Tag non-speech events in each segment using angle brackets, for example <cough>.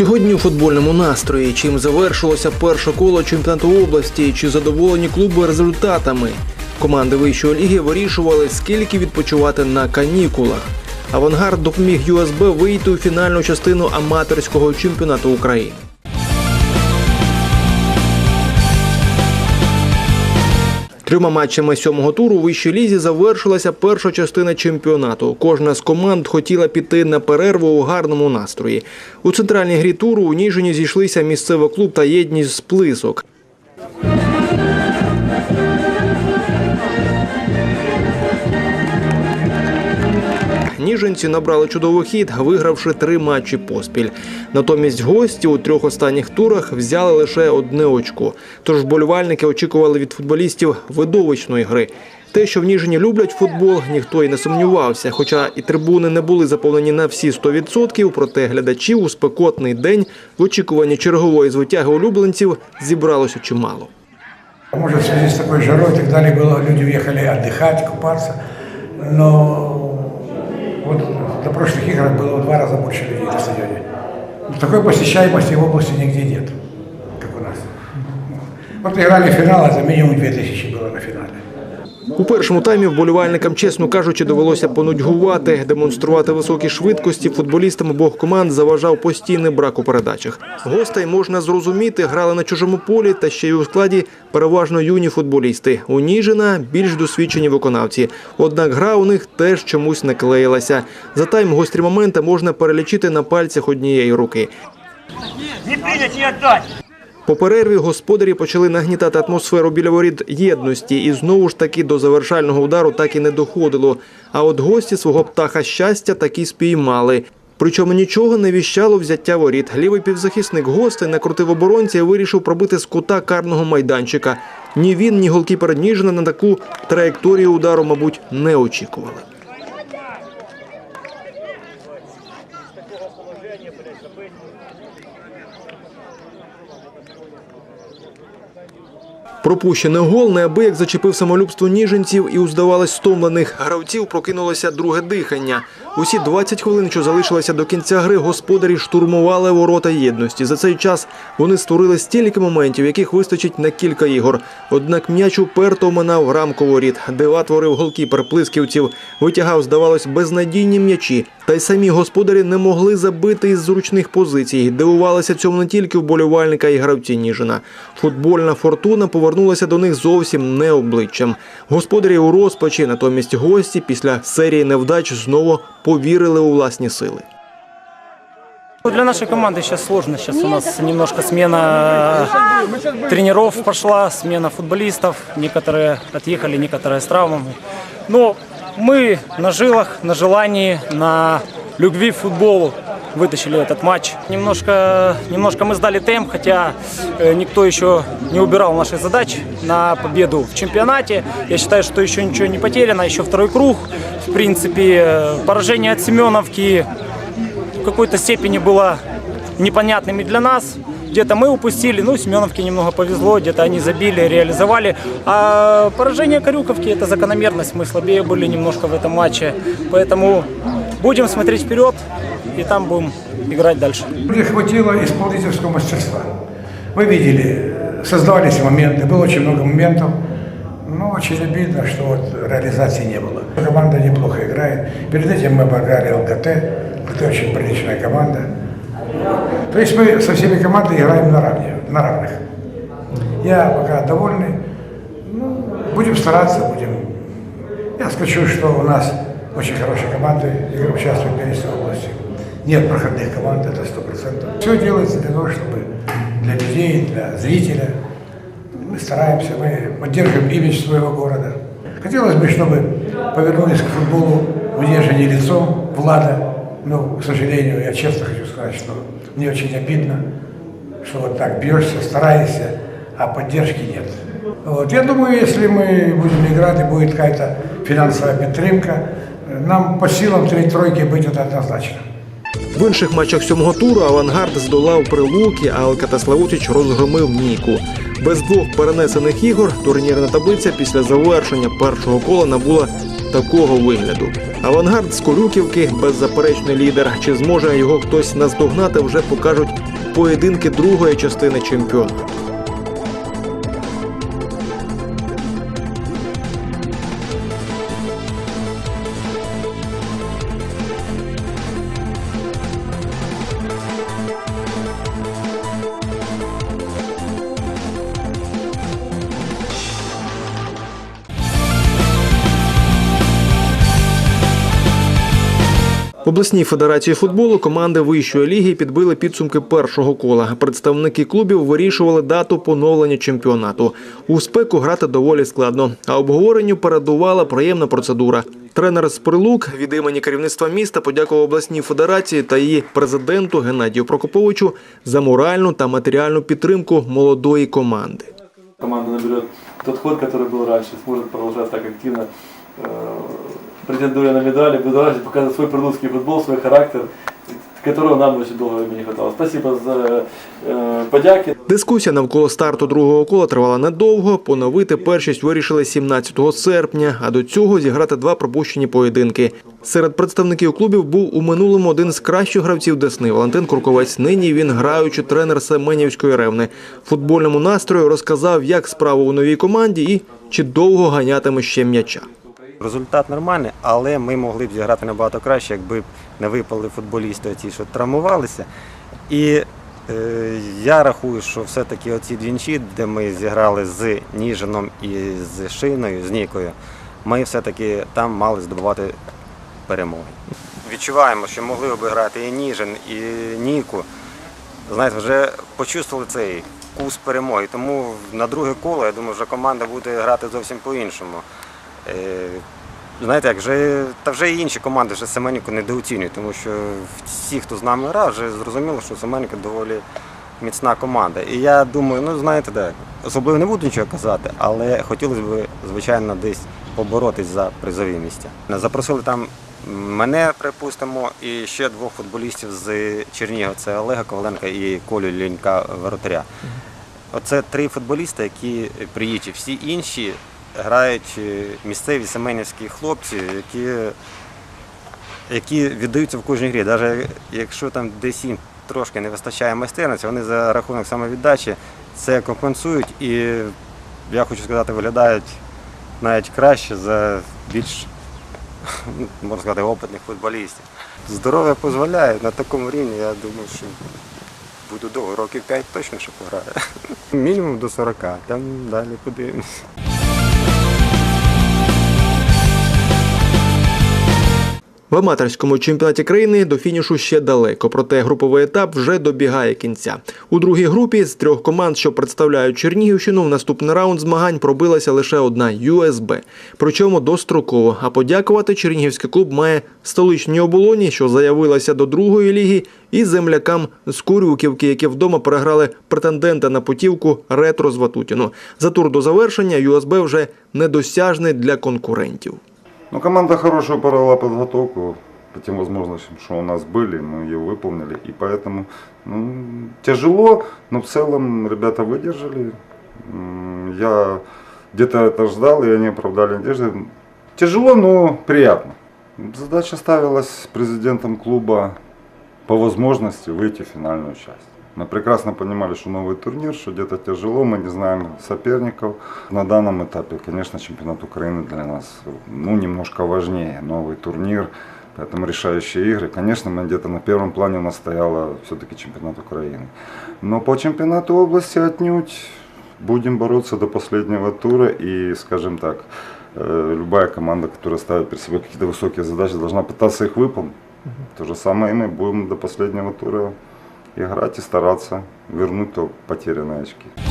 Сьогодні у футбольному настрої, чим завершилося перше коло чемпіонату області, чи задоволені клуби результатами. Команди вищої ліги вирішували, скільки відпочивати на канікулах. Авангард допоміг ЮСБ вийти у фінальну частину аматорського чемпіонату України. Трьома матчами сьомого туру у вищій лізі завершилася перша частина чемпіонату. Кожна з команд хотіла піти на перерву у гарному настрої. У центральній грі туру у Ніжині зійшлися місцевий клуб та єдність з плисок. Ніжинці набрали чудовий хід, вигравши три матчі поспіль. Натомість гості у трьох останніх турах взяли лише одне очко. Тож вболівальники очікували від футболістів видовищної гри. Те, що в Ніжині люблять футбол, ніхто й не сумнівався. Хоча і трибуни не були заповнені на всі 100%, проте глядачів у спекотний день в очікуванні чергової звитяги улюбленців зібралося чимало. Может, в связи с такой жарой и так далее, было, люди уехали отдыхать, купаться. Но вот до прошлых игр было в два раза больше людей на стадионе. Такой посещаемости в области нигде нет, как у нас. Вот играли финал, это минимум 2000 было на финале. У першому таймі вболівальникам, чесно кажучи, довелося понудьгувати, демонструвати високі швидкості. Футболістам обох команд заважав постійний брак у передачах. Гостей можна зрозуміти, грали на чужому полі та ще й у складі переважно юні футболісти. У Ніжина більш досвідчені виконавці. Однак гра у них теж чомусь не клеїлася. За тайм гострі моменти можна перелічити на пальцях однієї руки. Не принять, не отдать! По перерві господарі почали нагнітати атмосферу біля воріт єдності, і знову ж таки до завершального удару так і не доходило. А от гості свого птаха щастя таки спіймали. Причому нічого не віщало взяття воріт. Лівий півзахисник гостей накрутив оборонця і вирішив пробити з кута карного майданчика. Ні він, ні голкіпер Ніжина на таку траєкторію удару, мабуть, не очікували. Пропущений гол неабияк зачепив самолюбство ніженців і у, стомлених гравців прокинулося друге дихання. Усі 20 хвилин, що залишилося до кінця гри, господарі штурмували ворота єдності. За цей час вони створили стільки моментів, яких вистачить на кілька ігор. Однак м'яч уперто оминав рамку воріт. Дива творив голкіпер плисківців, витягав, здавалось, безнадійні м'ячі. Та й самі господарі не могли забити із зручних позицій. Дивувалися цьому не тільки вболівальника і гравці Ніжина. Футбольна фортуна повернулася до них зовсім не обличчям. Господарі у розпачі, натомість гості після серії невдач знову повірили у власні сили. Ну, Для нашей команды сейчас сложно. Сейчас у нас немножко смена тренеров пошла, смена футболистов. Некоторые отъехали, некоторые с травмами. Но мы на жилах, на желании, на любви к футболу Вытащили этот матч. Немножко, немножко мы сдали темп, хотя э, никто еще не убирал наши задачи на победу в чемпионате. Я считаю, что еще ничего не потеряно, еще второй круг. В принципе, э, поражение от Семеновки в какой-то степени было непонятными для нас. Где-то мы упустили, ну, Семеновке немного повезло, где-то они забили, реализовали. А поражение Корюковки – это закономерность. Мы слабее были немножко в этом матче. Поэтому будем смотреть вперед и там будем играть дальше. Не хватило исполнительского мастерства. Вы видели, создавались моменты, было очень много моментов. Но очень обидно, что вот реализации не было. Команда неплохо играет. Перед этим мы обыграли ЛГТ. ЛГТ очень приличная команда. То есть мы со всеми командами играем на, равне, на равных. Я пока довольный. Ну, будем стараться, будем. Я скажу, что у нас очень хорошие команды игры участвуют в. Нет проходных команд, это сто процентов. Все делается для того, чтобы для людей, для зрителя. Мы стараемся, мы поддерживаем имидж своего города. Хотелось бы, чтобы повернулись к футболу Нежине лицом Влада. Но, к сожалению, я честно хочу сказать, что мне очень обидно, что вот так бьешься, стараешься, а поддержки нет. Вот. Я думаю, если мы будем играть и будет какая-то финансовая підтримка, нам по силам три тройки быть это однозначно. В інших матчах сьомого туру авангард здолав прилуки, а Алката Славутич розгромив Ніку. Без двох перенесених ігор турнірна таблиця після завершення першого кола набула такого вигляду. Авангард з Корюківки беззаперечний лідер. Чи зможе його хтось наздогнати, вже покажуть поєдинки другої частини чемпіонату. В обласній федерації футболу команди вищої ліги підбили підсумки першого кола. Представники клубів вирішували дату поновлення чемпіонату. У спеку грати доволі складно, а обговоренню передувала приємна процедура. Тренер з Прилук від імені керівництва міста подякував обласній федерації та її президенту Геннадію Прокоповичу за моральну та матеріальну підтримку молодої команди. команда наберет тот ход, который был раньше, сможет продолжать так активно, э, претендуя на медали, будоражить, показывать свой прилуцкий футбол, свой характер, которого нам долго времени не хватало. Спасибо за э, подяки. Дискусія навколо старту другого кола тривала недовго. Поновити першість вирішили 17 серпня, а до цього зіграти два пропущені поєдинки. Серед представників клубів був у минулому один з кращих гравців Десни Валентин Курковець. Нині він граючий тренер Семенівської ревни. Футбольному настрою розказав, як справа у новій команді і чи довго ганятиме ще м'яча. Результат нормальний, але ми могли б зіграти набагато краще, якби не випали футболісти, ті, що травмувалися. І е, я рахую, що все-таки оці двінчі, де ми зіграли з Ніжином і з Шиною, з Нікою, ми все-таки там мали здобувати перемоги. Відчуваємо, що могли б грати і Ніжин, і Ніку. Знаєте, вже почувствували цей вкус перемоги. Тому на друге коло, я думаю, вже команда буде грати зовсім по-іншому. Е, Знаєте, як вже та вже і інші команди вже Семеніку недооцінюють, тому що всі, хто з нами грав, вже зрозуміло, що Семеніка доволі міцна команда. І я думаю, ну знаєте, де особливо не буду нічого казати, але хотілося б, звичайно, десь поборотись за призові місця. Запросили там мене, припустимо, і ще двох футболістів з Чернігова. Це Олега Коваленка і Колю Лінька Воротаря. Оце три футболісти, які приїжджі. Всі інші грають е, місцеві семенівські хлопці, які, які віддаються в кожній грі. Навіть якщо там десь їм трошки не вистачає майстерності, вони за рахунок самовіддачі це компенсують і, я хочу сказати, виглядають навіть краще за більш <laughs> можна сказати, опитних футболістів. Здоров'я дозволяє на такому рівні, я думаю, що буду довго, років 5 точно що пограю. <laughs> Мінімум до 40, там далі подивимось. В аматорському чемпіонаті країни до фінішу ще далеко, проте груповий етап вже добігає кінця. У другій групі з трьох команд, що представляють Чернігівщину, в наступний раунд змагань пробилася лише одна ЮСБ. Причому достроково. А подякувати Чернігівський клуб має столичній оболоні, що заявилася до другої ліги, і землякам з Курюківки, які вдома переграли претендента на путівку ретро з Ватутіну. За тур до завершення ЮСБ вже недосяжний для конкурентів. Ну, команда хорошую провела подготовку по тем возможностям, что у нас были, мы ее выполнили. И поэтому ну, тяжело, но в целом ребята выдержали. Я где-то это ждал, и они оправдали надежды. Тяжело, но приятно. Задача ставилась президентом клуба по возможности выйти в финальную часть. Мы прекрасно понимали, что новый турнир, что где-то тяжело, мы не знаем соперников. На данном этапе, конечно, чемпионат Украины для нас ну, немножко важнее. Новый турнир, поэтому решающие игры. Конечно, мы где-то на первом плане у нас стояло все-таки чемпионат Украины. Но по чемпионату области отнюдь будем бороться до последнего тура и, скажем так, э, любая команда, которая ставит перед собой какие-то высокие задачи, должна пытаться их выполнить. То же самое и мы будем до последнего тура играть и стараться вернуть то потерянные очки. –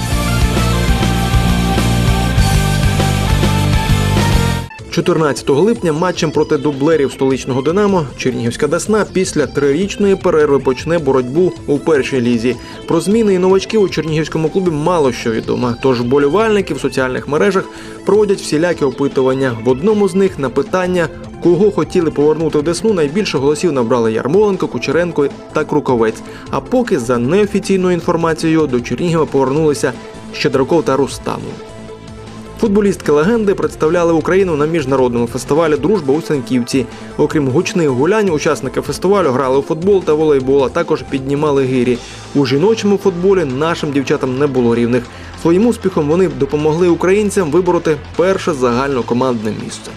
14 липня матчем проти дублерів столичного Динамо Чернігівська Десна після трирічної перерви почне боротьбу у першій лізі. Про зміни і новачків у Чернігівському клубі мало що відомо. Тож болівальники в соціальних мережах проводять всілякі опитування. В одному з них на питання, кого хотіли повернути в Десну, найбільше голосів набрали Ярмоленко, Кучеренко та Круковець. А поки за неофіційною інформацією до Чернігова повернулися Щедраков та Рустамов. Футболістки легенди представляли Україну на міжнародному фестивалі Дружба у Санківці. Окрім гучних гулянь, учасники фестивалю грали у футбол та волейбол, а також піднімали гирі. У жіночому футболі нашим дівчатам не було рівних. Своїм успіхом вони допомогли українцям вибороти перше загальнокомандне місце.